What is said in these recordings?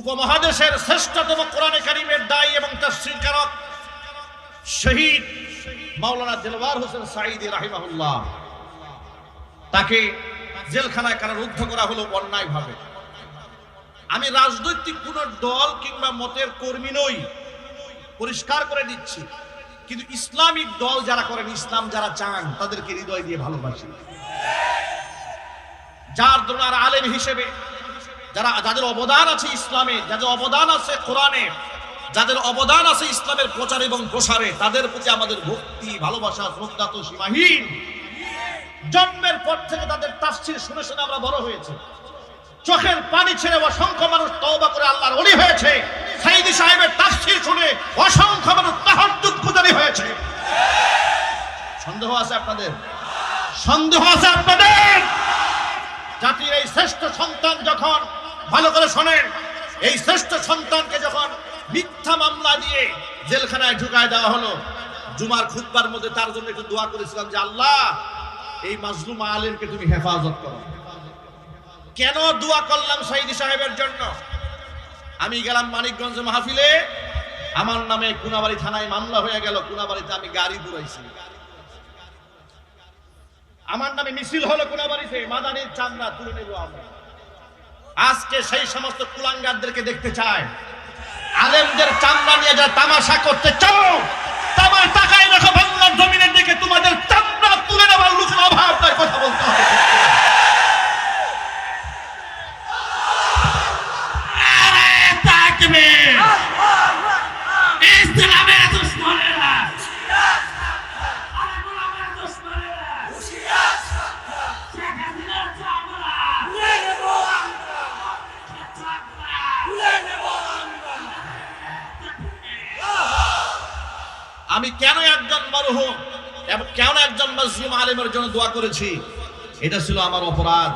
উপমহাদেশের শ্রেষ্ঠতম কোরআনে কারিমের দায়ী এবং তাফসীর কারক শহীদ মাওলানা দিলওয়ার হোসেন সাঈদী রাহিমাহুল্লাহ। তাকে জেলখানায় কারারুদ্ধ করা হলো অন্যায়ভাবে। আমি রাজনৈতিক কোন দল কিংবা মতের কর্মী নই, পরিষ্কার করে দিচ্ছি। কিন্তু ইসলামিক দল যারা করেন, ইসলাম যারা চান, তাদেরকে হৃদয় দিয়ে ভালোবাসি। যার দ্রোনার আলেম হিসেবে যারা, যাদের অবদান আছে ইসলামে, যাদের অবদান আছে কোরআনে, যাদের অবদান আছে ইসলামের প্রচার এবং প্রসারে, তাদের প্রতি আমাদের ভক্তি, ভালোবাসা, শ্রদ্ধা তো সীমাহীন। জন্মের পর থেকে তাদের তাফসির শুনে শুনে আমরা বড় হয়েছে। চোখের পানি ছেড়ে অসংখ্য মানুষ তওবা করে আল্লাহর ওলি হয়েছে। সাইদি সাহেবের তাফসির শুনে অসংখ্য মানুষ তাহাজ্জুদ পূজারী হয়েছে। সন্দেহ আছে আপনাদের? সন্দেহ আছে আপনাদের? জাতির এই শ্রেষ্ঠ সন্তান যখন ভালো করে শোনেন, এই শ্রেষ্ঠ সন্তানকে যখন মিথ্যা মামলা দিয়ে জেলখানায় ঢুকায় দেওয়া হলো, জুমার খুতবার মধ্যে তার জন্য একটু দোয়া করেছিলাম যে, আল্লাহ, এই মাজলুম আলেমকে তুমি হেফাজত করো। কেন দোয়া করলাম সাইদি সাহেবের জন্য? আমি গেলাম মানিকগঞ্জ মাহফিলে, আমার নামে কুনাবাড়ি থানায় মামলা হয়ে গেল, কুনাবাড়িতে আমি গাড়ি পুরাইছি আমার নামে মিছিল হলো কোনাবাড়িতে মাদানির চামড়া তুলে নেব আমরা। আজকে সেই সমস্ত কুলাঙ্গারদেরকে দেখতে চায় আলেমদের চামড়া নিয়ে যারা তামাশা করতে চাও। আমি কেন একজন মরহুম? এবং কেন একজন মুসলিম আলেমের জন্য দোয়া করেছি? এটা ছিল আমার অপরাধ।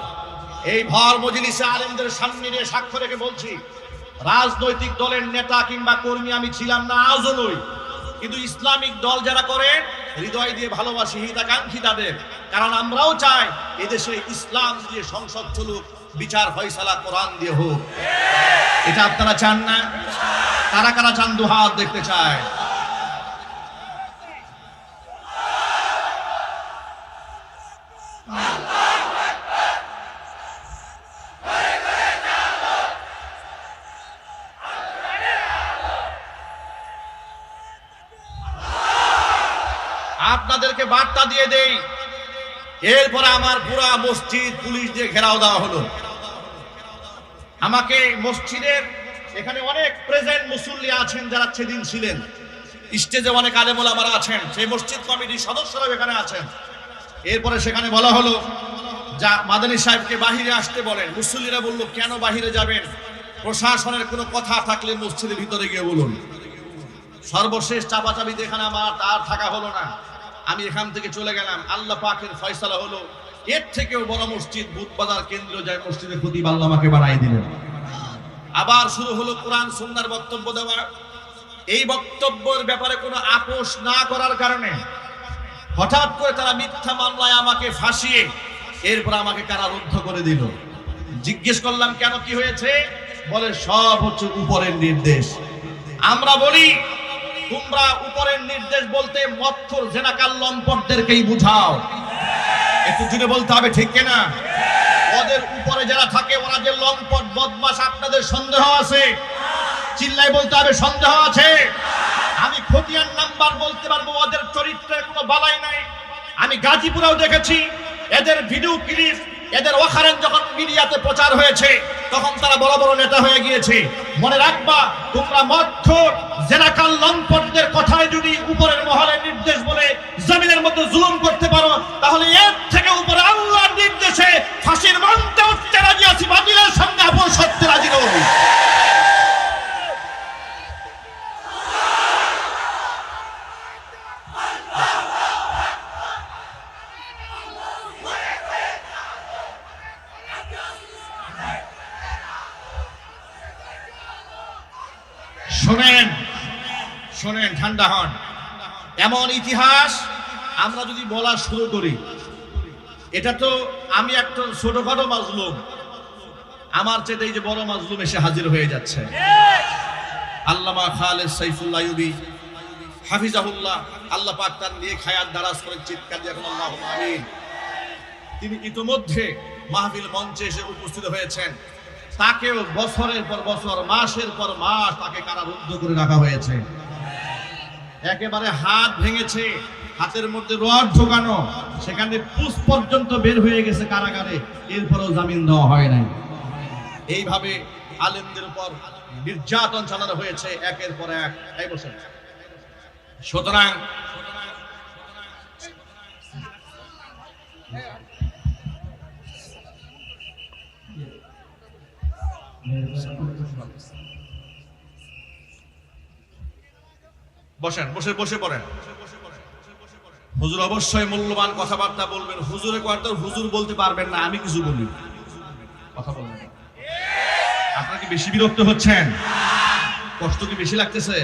এই ভর মজলিসে আলেমদের সামনে নিয়ে সাক্ষ্য রেখে বলছি, রাজনৈতিক দলের নেতা কিংবা কর্মী আমি ছিলাম না, আজও নই। কিন্তু ইসলামিক দল যারা করে, হৃদয় দিয়ে ভালোবাসি, হিতাকাঙ্ক্ষী তাদের। কারণ আমরাও চাই এদেশে ইসলাম দিয়ে সংসদ চলুক, বিচার ফয়সালা কোরআন দিয়ে হোক। এটা আপনারা চান না? কারা কারা চান দুহাত দেখতে চায়? আপনাদেরকে বার্তা দিয়ে দেই, এরপরে আমার পুরা মসজিদ পুলিশ দিয়ে ঘেরাও দেওয়া হলো। আমাকে মসজিদের এখানে অনেক প্রেজেন্ট মুসল্লি আছেন যারা সেদিন ছিলেন। স্টেজে অনেক আলেমোলামারা আছেন, সেই মসজিদ কমিটির সদস্যরাও এখানে আছেন। এরপরে সেখানে বলা হলো, যা মাদানী সাহেবকে বাহিরে আসতে বলেন। মুসল্লিরা বলল, কেন বাহিরে যাবেন? প্রশাসনের কোনো কথা থাকলে মসজিদের ভিতরে গিয়ে বলুন। সর্বশেষ চাপাচাপি এখানে আমার আর থাকা হলো না। আমি এখান থেকে চলে গেলাম। আল্লাহ পাকের ফয়সালা হলো, এর থেকেও বড় মসজিদ, বুধবাজার কেন্দ্র যায় মসজিদের প্রতি আল্লাহ আমাকে বানাই দিলেন। আবার শুরু হলো কোরআন, সুন্নার বক্তব্য দেওয়া। এই বক্তব্যের ব্যাপারে কোনো আপোষ না করার কারণে হঠাৎ করে তারা মিথ্যা মামলায় আমাকে ফাঁসিয়ে এরপর আমাকে কারারুদ্ধ করে দিল। জিজ্ঞেস করলাম, কেন কি হয়েছে? বলে, সব হচ্ছে উপরের নির্দেশ। আমরা বলি তোমরা উপরের নির্দেশ বলতে মথর জেনাকাল লম্পটদেরকেই বুঝাও। একটু জুড়ে বলতে হবে, ঠিক কিনা? ওদের উপরে যারা থাকে, ওরা যে লম্পট বদমাস আপনাদের সন্দেহ আছে? চিল্লাই বলতে হবে, সন্দেহ আছে? আমি খতিয়ান নাম্বার বলতে পারব, ওদের চরিত্রের কোনো বালাই নাই। আমি গাজীপুরেও দেখেছি, এদের ভিডিও ক্লিপ এদের ওখারেন যখন মিডিয়াতে প্রচার হয়েছে তখন তারা বড় বড় নেতা হয়ে গিয়েছে। মনে রাখবা, তোমরা মধ্য জেনাকাল লম্পটদের কথায় যদি উপরের মহলের নির্দেশ বলে জমিনের মধ্যে জুলুম করতে পারো, তাহলে এর থেকে উপরে আল্লাহর নির্দেশে ফাঁসির মঞ্চে উঠতে রাজি আছি বাতিলের সঙ্গে আপন সত্যি রাজি নই শোনেন শোনেন, ঠান্ডা হন। এমন ইতিহাস আমরা যদি বলা শুরু করি, এটা তো আমি একটা ছোটখাটো মাজলুম। আমার চেয়ে এই যে বড় মাজলুম এসে হাজির হয়ে যাচ্ছে। আল্লামা খালেদ সাইফুল্লাহ ইউবি হাফিজাহুল্লাহ, আল্লাহ পাক তার নিয়ে খায়াত দারাজ করে চিৎকার দিয়ে এখন আল্লাহ তিনি ইতোমধ্যে মাহফিল মঞ্চে এসে উপস্থিত হয়েছেন। তাকেও বছরের পর বছর, মাসের পর মাস তাকে কারারুদ্ধ করে রাখা হয়েছে। একেবারে হাত ভেঙেছে, হাতের মধ্যে রড ঢোকানো, সেখানে পুষ পর্যন্ত বের হয়ে গেছে কারাগারে, এরপরেও জামিন দেওয়া হয় নাই। এইভাবে আলেমদের উপর নির্যাতন চালানো হয়েছে একের পর এক, এই বছর। সুতরাং বসেন, বসে বসে পড়েন। হুজুর অবশ্যই মূল্যবান কথাবার্তা বলবেন। হুজুরে কথা হুজুর বলতে পারবেন না, আমি কিছু বলি কথা বলবেন আপনারা কি বেশি বিরক্ত হচ্ছেন? কষ্ট কি বেশি লাগতেছে?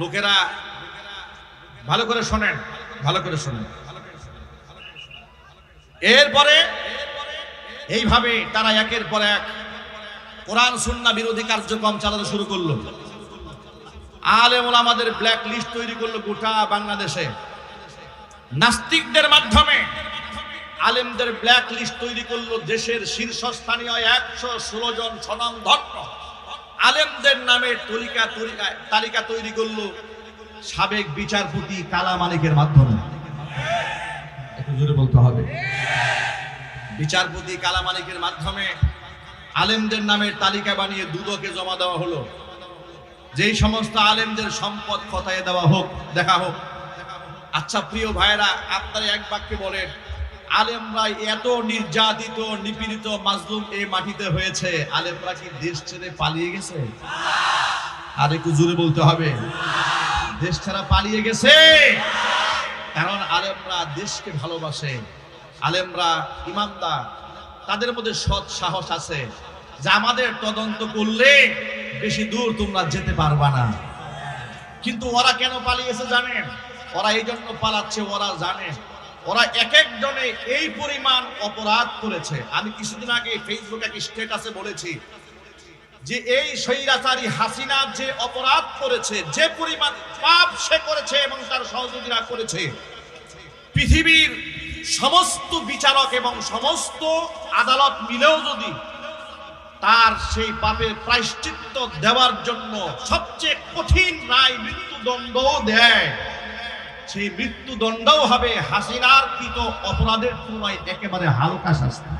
লোকেরা ভালো করে শোনেন, ভালো করে শোনেন। এরপরে এইভাবে তারা একের পর এক কোরআন, সুন্না বিরোধী কার্যক্রম চালাতে শুরু করল। আলেমুল আমাদের ব্ল্যাক লিস্ট তৈরি করল গোটা বাংলাদেশে। নাস্তিকদের মাধ্যমে আলেমদের ব্ল্যাক লিস্ট তৈরি করল দেশের শীর্ষস্থানীয় একশো ষোলো জন স্বনামধন্য। আলেমদের নামে তরিকা তালিকা তৈরি করল সাবেক বিচারপতি কালা মালিকের মাধ্যমে। বলতে হবে। বিচারপতি কালা মালিকের মাধ্যমে আলেমদের নামের তালিকা বানিয়ে দুদকে জমা দেওয়া হলো। যেই সমস্ত আলেমদের সম্পদ কথায় দেওয়া হোক, দেখা হোক। আচ্ছা প্রিয় ভাইরা আপনারা এক বাক্যে বলেন, আলেমরা এত নির্যাতিত, নিপীড়িত, মাজলুম এই মাটিতে হয়েছে, আলেমরা কি দেশ ছেড়ে পালিয়ে গেছে? আর একটু জোরে বলতে হবে, দেশ ছাড়া পালিয়ে গেছে? কারণ আলেমরা দেশকে ভালোবাসে। আলেমরা ইমানদার তাদের মধ্যে সৎ সাহস আছে যে আমাদের তদন্ত করলে বেশি দূর তোমরা যেতে পারবা না। কিন্তু ওরা কেন পালিয়েছে জানেন? ওরা এই জন্য পালাচ্ছে, ওরা জানে। ওরা এক একজনে এই পরিমাণ অপরাধ করেছে। আমি কিছুদিন আগে ফেসবুকে এক স্টেটাসে বলেছি যে এই স্বৈরাচারী হাসিনা যে অপরাধ করেছে, যে পরিমাণ পাপ সে করেছে এবং তার সহযোগীরা করেছে, পৃথিবীর সমস্ত বিচারক এবং সমস্ত আদালত মিলেও যদি তার সেই পাপের প্রায়শ্চিত্ত দেওয়ার জন্য সবচেয়ে কঠিন রায় মৃত্যুদণ্ডও দেয়, সেই মৃত্যুদণ্ডও হবে হাসিনার কৃত অপরাধের তুলনায় একেবারে হালকা শাস্তি।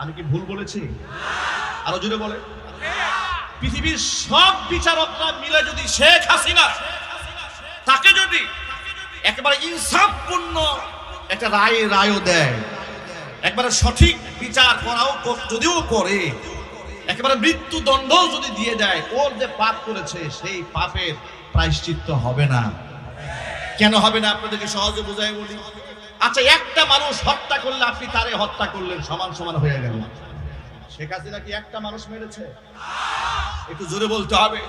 আমি কি ভুল বলেছি? আরও জুড়ে বলে পৃথিবীর সব বিচারকরা মিলে যদি শেখ হাসিনা, তাকে যদি একেবারে ইনসাফপূর্ণ একটা রায় রায়ও দেয়। একবারে সঠিক বিচার করাও যদিও করে, একেবারে মৃত্যুদণ্ডও যদি দিয়ে দেয়, ওর যে পাপ করেছে, সেই পাপের প্রায়শ্চিত্ত হবে না। কেন হবে না, আপনাদেরকে সহজে বোঝাই বলি। আচ্ছা একটা মানুষ হত্যা করলে আপনি তারে হত্যা করলেন, সমান সমান হয়ে গেল। শেখ হাসিনা কি একটা মানুষ মেরেছে? একটু জোরে বলতে হবে।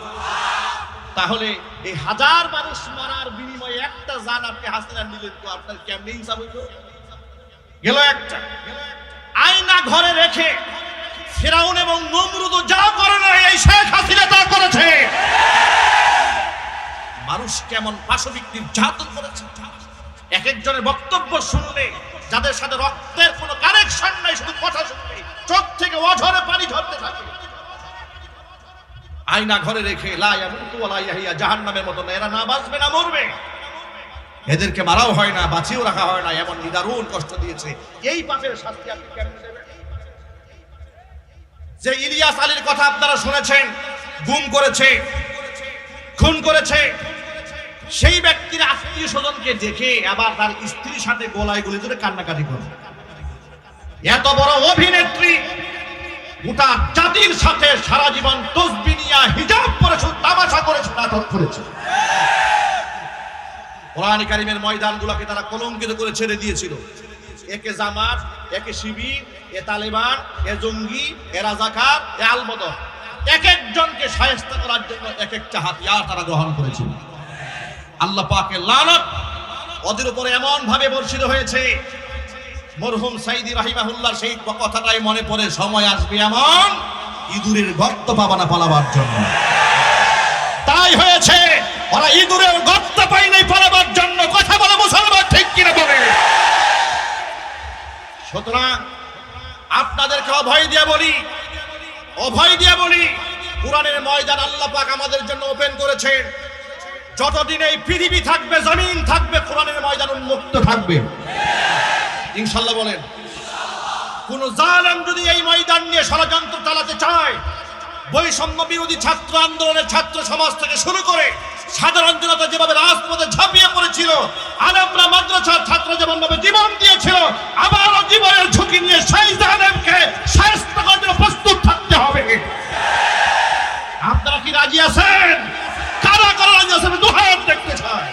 তাহলে এই হাজার মানুষ মারার বিনিময়ে একটা জান আপনি হাসিনা নিলেন তো আপনার কেমনি হিসাব হইতো? গেল একটা। আয়না ঘরে রেখে ফেরাউন এবং নমরুদ যা করে না এই শেখ হাসিনা তা করেছে। মানুষ কেমন পাশবিক নির্যাতন করেছে? এক একজনের বক্তব্য শুনলে, যাদের সাথে রক্তের কোনো কানেকশন নাই, শুধু কথা শুনলে, চোখ থেকে অঝরে পানি ঝরতে থাকে। আয়না ঘরে রেখে লাইয়া মুতু লাইয়া জাহান্নামের মতো এরা না বাঁচবে না মরবে। এদেরকে মারাও হয় না, বাঁচিয়েও রাখা হয় না, এমন নিদারুণ কষ্ট দিয়েছে। এই পাপের শাস্তি আপনি দেবেন? যে ইলিয়াস আলীর কথা আপনারা শুনেছেন, গুম করেছে, খুন করেছে, সেই ব্যক্তির আত্মীয় স্বজনকে দেখে আবার তার স্ত্রীর সাথে গলায় গলি ধরে কান্নাকাটি করে। এত বড় অভিনেত্রী গোটা জাতির সাথে সারা জীবন তসবি নিয়া হিজাব করেছে, তামাশা করেছে, নাটক করেছে। কোরআন কারিমের ময়দানগুলোকে তারা কলঙ্কিত করে ছেড়ে দিয়েছিল। একে জামাত, একে শিবির, এ তালেবান, এ জঙ্গি, এ রাজাকার, এ আলবদর। এক একজনকে সায়স্ত করার জন্য এক একটা হাতিয়ার তারা গ্রহণ করেছিল। আল্লাহ পাকের লানত ওদের উপরে এমন ভাবে বর্ষিত হয়েছে। মরহুম সাইদি রাহিমাহুল্লাহর সেই কথাটাই মনে পড়ে, সময় আসবে এমন ইঁদুরের গর্ত পাবা না পালাবার জন্য। তাই হয়েছে ওরা ইঁদুরের গর্ত পাই নাই পালাবার জন্য কথা বলে মুসলমান ঠিক কিনা বলে। সুতরাং আপনাদেরকে অভয় দিয়ে বলি, অভয় দিয়ে বলি কোরআনের ময়দান আল্লাহ পাক আমাদের জন্য ওপেন করেছেন। যতদিন এই পৃথিবী থাকবে, জমিন থাকবে কোরআনের ময়দান উন্মুক্ত থাকবে। ইনশাল্লাহ বলেন, কোন জালেম যদি এই ময়দান নিয়ে ষড়যন্ত্র চালাতে চায়, বৈষম্য বিরোধী ছাত্র আন্দোলনের ছাত্র সমাজ থেকে শুরু করে সাধারণ জনতা যেভাবে রাজপথে ঝাঁপিয়ে পড়েছিল আলেমরা মাদ্রাসার ছাত্র যেমন ভাবে জীবন দিয়েছিল, আবারও জীবনের ঝুঁকি নিয়ে সেই শাস্তি করার প্রস্তুত থাকতে হবে। আপনারা কি রাজি আছেন? কারা কারা রাজি আছেন দুহাত দেখতে চায়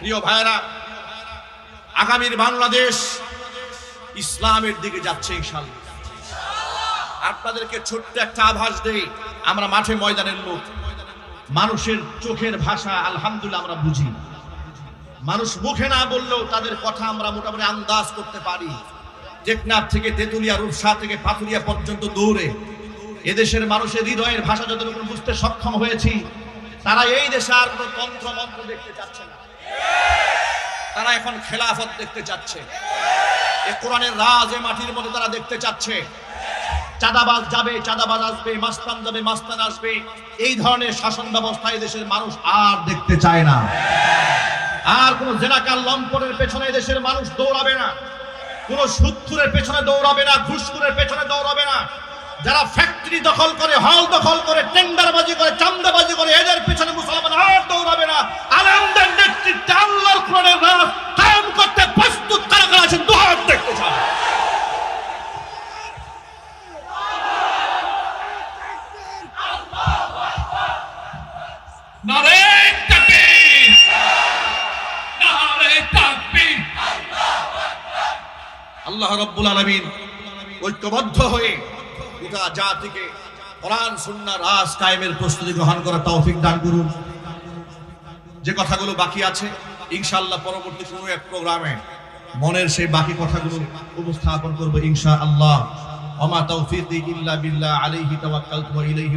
প্রিয় ভাইরা আগামীর বাংলাদেশ ইসলামের দিকে যাচ্ছে আপনাদেরকে ছোট্ট একটা আভাস দেই, আমরা মাঠে ময়দানের লোক। মানুষের চোখের ভাষা আলহামদুলিল্লাহ আমরা বুঝি মানুষ মুখে না বললেও তাদের কথা আমরা মোটামুটি আন্দাজ করতে পারি। টেকনাফ থেকে তেতুলিয়া, রূপসা থেকে পাথুরিয়া পর্যন্ত দৌড়ে এদেশের মানুষের হৃদয়ের ভাষা যতটুকু বুঝতে সক্ষম হয়েছি, তারা এই দেশে আর কোনো তন্ত্র মন্ত্র দেখতে চাচ্ছে না। তারা এখন খেলাফত দেখতে চাচ্ছে। কোরআনের রাজ এ মাটির মধ্যে তারা দেখতে চাচ্ছে। চাঁদাবাজ যাবে, চাঁদাবাজ আসবে, মাস্তান যাবে, মাস্তান আসবে। এই ধরনের শাসন ব্যবস্থা দেশের মানুষ আর দেখতে চায় না। আর কোন জেনাকার লম্পনের পেছনে দেশের মানুষ দৌড়াবে না। কোন সুৎখুরের পেছনে দৌড়াবে না, ঘুষখুরের পেছনে দৌড়াবে না। যারা ফ্যাক্টরি দখল করে, হল দখল করে, টেন্ডারবাজি করে চান্দাবাজি করে, এদের পেছনে মুসলমান আর দৌড়াবে না। আনন্দের নেতৃত্বে কায়েম করতে প্রস্তুত আছেন দেখতে চান আল্লাহ রব্বুল আলমিন ঐক্যবদ্ধ হয়ে গোটা জাতিকে কোরআন, সুন্নাহ রাজ কায়েমের প্রস্তুতি গ্রহণ করা তৌফিক দান করুন। যে কথাগুলো বাকি আছে, ইনশাআল্লাহ পরবর্তী কোনো এক প্রোগ্রামে মনের সেই বাকি কথাগুলো উপস্থাপন করব ইনশা আল্লাহ অমা তৌফিক ইল্লা বিল্লাহ আলাইহি তাওয়াক্কালতু ওয়া ইলাইহি